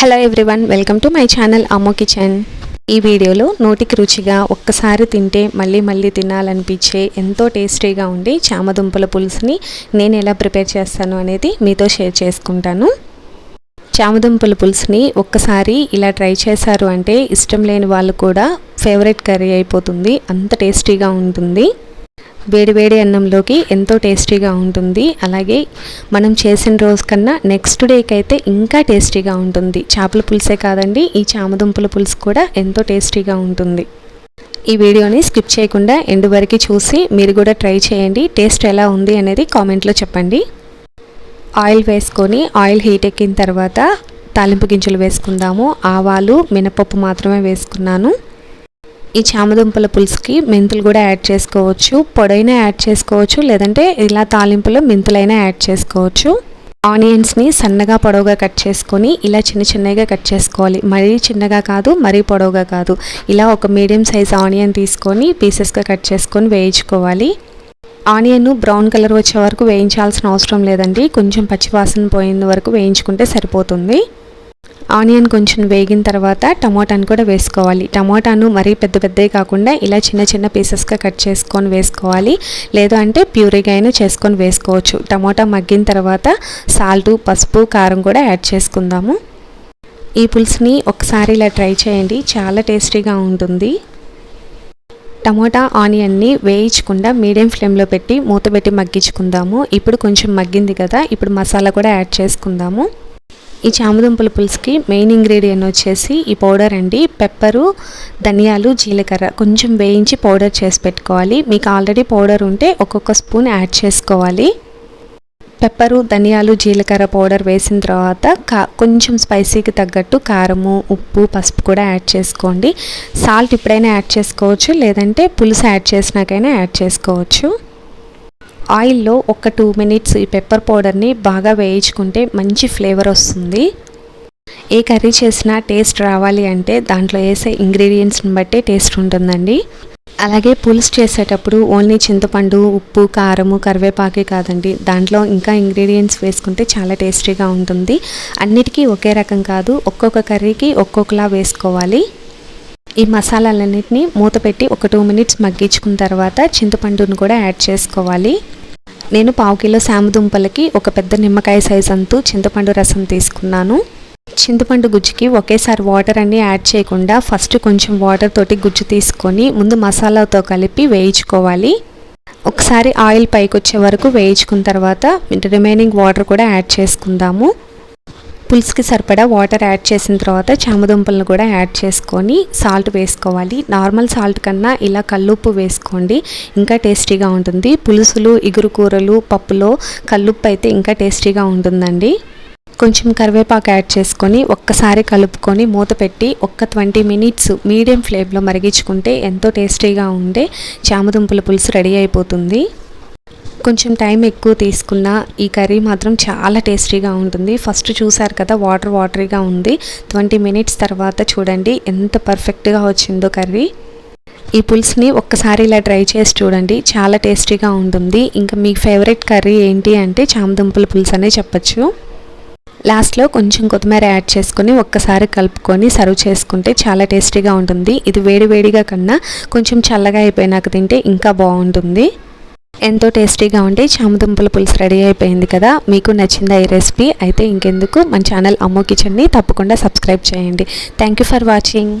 Hello everyone welcome to my channel అమ్మో kitchen ఈ వీడియోలో నోటికి రుచిగా ఒక్కసారి తింటే మళ్ళీ మళ్ళీ తినాలనిపించే ఎంతో టేస్టీగా ఉండి చామదుంపల పులుసుని నేను ఎలా ప్రిపేర్ చేస్తాను అనేది మీతో షేర్ చేసుకుంటాను. చామదుంపల పులుసుని ఒక్కసారి ఇలా ట్రై చేశారు అంటే ఇష్టం లేని వాళ్ళు కూడా ఫేవరెట్ కర్రీ అయిపోతుంది అంత టేస్టీగా ఉంటుంది. వేడివేడి అన్నంలోకి ఎంతో టేస్టీగా ఉంటుంది. అలాగే మనం చేసిన రోజు కన్నా నెక్స్ట్ డేకి అయితే ఇంకా టేస్టీగా ఉంటుంది. చేపల పులుసే కాదండి ఈ చామదుంపల పులుసు కూడా ఎంతో టేస్టీగా ఉంటుంది. ఈ వీడియోని స్కిప్ చేయకుండా ఎండ్ వరకు చూసి మీరు కూడా ట్రై చేయండి. టేస్ట్ ఎలా ఉంది అనేది కామెంట్లో చెప్పండి. ఆయిల్ వేసుకొని ఆయిల్ హీట్ ఎక్కిన తర్వాత తాలింపు గింజలు వేసుకుందాము. ఆవాలు మినపప్పు మాత్రమే వేసుకున్నాను. ఈ చామదుంపల పులుసుకి మెంతులు కూడా యాడ్ చేసుకోవచ్చు. పొడైనా యాడ్ చేసుకోవచ్చు. లేదంటే ఇలా తాలింపులో మెంతులైనా యాడ్ చేసుకోవచ్చు. ఆనియన్స్ని సన్నగా పొడవుగా కట్ చేసుకొని ఇలా చిన్న చిన్నగా కట్ చేసుకోవాలి. మరీ చిన్నగా కాదు మరీ పొడవుగా కాదు. ఇలా ఒక మీడియం సైజ్ ఆనియన్ తీసుకొని పీసెస్గా కట్ చేసుకొని వేయించుకోవాలి. ఆనియన్ బ్రౌన్ కలర్ వచ్చే వరకు వేయించాల్సిన అవసరం లేదండి. కొంచెం పచ్చివాసన పోయిన వరకు వేయించుకుంటే సరిపోతుంది. ఆనియన్ కొంచెం వేగిన తర్వాత టమోటాను కూడా వేసుకోవాలి. టమోటాను మరీ పెద్ద పెద్దవి కాకుండా ఇలా చిన్న చిన్న పీసెస్గా కట్ చేసుకొని వేసుకోవాలి. లేదు అంటే ప్యూరీగా అయినా చేసుకొని వేసుకోవచ్చు. టమోటా మగ్గిన తర్వాత సాల్టు పసుపు కారం కూడా యాడ్ చేసుకుందాము. ఈ పులుసుని ఒకసారి ఇలా ట్రై చేయండి. చాలా టేస్టీగా ఉంటుంది. టమోటా ఆనియన్ని వేయించకుండా మీడియం ఫ్లేమ్లో పెట్టి మూత పెట్టి మగ్గించుకుందాము. ఇప్పుడు కొంచెం మగ్గింది కదా ఇప్పుడు మసాలా కూడా యాడ్ చేసుకుందాము. ఈ చామదుంపల పులుసుకి మెయిన్ ఇంగ్రీడియంట్ వచ్చేసి ఈ పౌడర్ అండి. పెప్పరు ధనియాలు జీలకర్ర కొంచెం వేయించి పౌడర్ చేసి పెట్టుకోవాలి. మీకు ఆల్రెడీ పౌడర్ ఉంటే ఒక్కొక్క స్పూన్ యాడ్ చేసుకోవాలి. పెప్పరు ధనియాలు జీలకర్ర పౌడర్ వేసిన తర్వాత కా కొంచెం స్పైసీకి తగ్గట్టు కారము ఉప్పు పసుపు కూడా యాడ్ చేసుకోండి. సాల్ట్ ఇప్పుడైనా యాడ్ చేసుకోవచ్చు. లేదంటే పులుసు యాడ్ చేసినాకైనా యాడ్ చేసుకోవచ్చు. ఆయిల్లో ఒక టూ మినిట్స్ ఈ పెప్పర్ పౌడర్ని బాగా వేయించుకుంటే మంచి ఫ్లేవర్ వస్తుంది. ఏ కర్రీ చేసినా టేస్ట్ రావాలి అంటే దాంట్లో వేసే ఇంగ్రీడియంట్స్ని బట్టే టేస్ట్ ఉంటుందండి. అలాగే పులుసు చేసేటప్పుడు ఓన్లీ చింతపండు ఉప్పు కారము కరివేపాకే కాదండి. దాంట్లో ఇంకా ఇంగ్రీడియంట్స్ వేసుకుంటే చాలా టేస్టీగా ఉంటుంది. అన్నిటికీ ఒకే రకం కాదు ఒక్కొక్క కర్రీకి ఒక్కొక్కలా వేసుకోవాలి. ఈ మసాలాలన్నింటినీ మూత పెట్టి ఒక టూ మినిట్స్ మగ్గించుకున్న తర్వాత చింతపండును కూడా యాడ్ చేసుకోవాలి. నేను పావు కిలో సామదుంపలకి ఒక పెద్ద నిమ్మకాయ సైజ్ అంతు చింతపండు రసం తీసుకున్నాను. చింతపండు గుజ్జుకి ఒకేసారి వాటర్ అన్నీ యాడ్ చేయకుండా ఫస్ట్ కొంచెం వాటర్ తోటి గుజ్జు తీసుకొని ముందు మసాలాతో కలిపి వేయించుకోవాలి. ఒకసారి ఆయిల్ పైకి వచ్చే వరకు వేయించుకున్న తర్వాత రిమైనింగ్ వాటర్ కూడా యాడ్ చేసుకుందాము. పులుసుకి సరిపడా వాటర్ యాడ్ చేసిన తర్వాత చామదుంపలను కూడా యాడ్ చేసుకొని సాల్ట్ వేసుకోవాలి. నార్మల్ సాల్ట్ కన్నా ఇలా కల్లుప్పు వేసుకోండి. ఇంకా టేస్టీగా ఉంటుంది. పులుసులు ఇగురు కూరలు పప్పులో కల్లుప్పు అయితే ఇంకా టేస్టీగా ఉంటుందండి. కొంచెం కరివేపాకు యాడ్ చేసుకొని ఒక్కసారి కలుపుకొని మూత పెట్టి ఒక్క ట్వంటీ మినిట్స్ మీడియం ఫ్లేమ్లో మరిగించుకుంటే ఎంతో టేస్టీగా ఉండే చామదుంపల పులుసు రెడీ అయిపోతుంది. కొంచెం టైం ఎక్కువ తీసుకున్న ఈ కర్రీ మాత్రం చాలా టేస్టీగా ఉంటుంది. ఫస్ట్ చూసారు కదా వాటర్ వాటరీగా ఉంది. ట్వంటీ మినిట్స్ తర్వాత చూడండి ఎంత పర్ఫెక్ట్గా వచ్చిందో కర్రీ. ఈ పులుసుని ఒక్కసారి ఇలా ట్రై చేసి చూడండి చాలా టేస్టీగా ఉంటుంది. ఇంకా మీ ఫేవరెట్ కర్రీ ఏంటి అంటే చామదుంపల పులుసు అనే చెప్పచ్చు. లాస్ట్లో కొంచెం కొత్తిమీర యాడ్ చేసుకొని ఒక్కసారి కలుపుకొని సర్వ్ చేసుకుంటే చాలా టేస్టీగా ఉంటుంది. ఇది వేడివేడిగా కన్నా కొంచెం చల్లగా అయిపోయినాక తింటే ఇంకా బాగుంటుంది. ఎంతో టేస్టీగా ఉంటే చామదుంపల పులుసు రెడీ అయిపోయింది కదా. మీకు నచ్చిందా ఈ రెసిపీ? అయితే ఇంకెందుకు? మన ఛానల్ అమ్మో కిచెన్ని తప్పకుండా సబ్స్క్రైబ్ చేయండి. Thank you for watching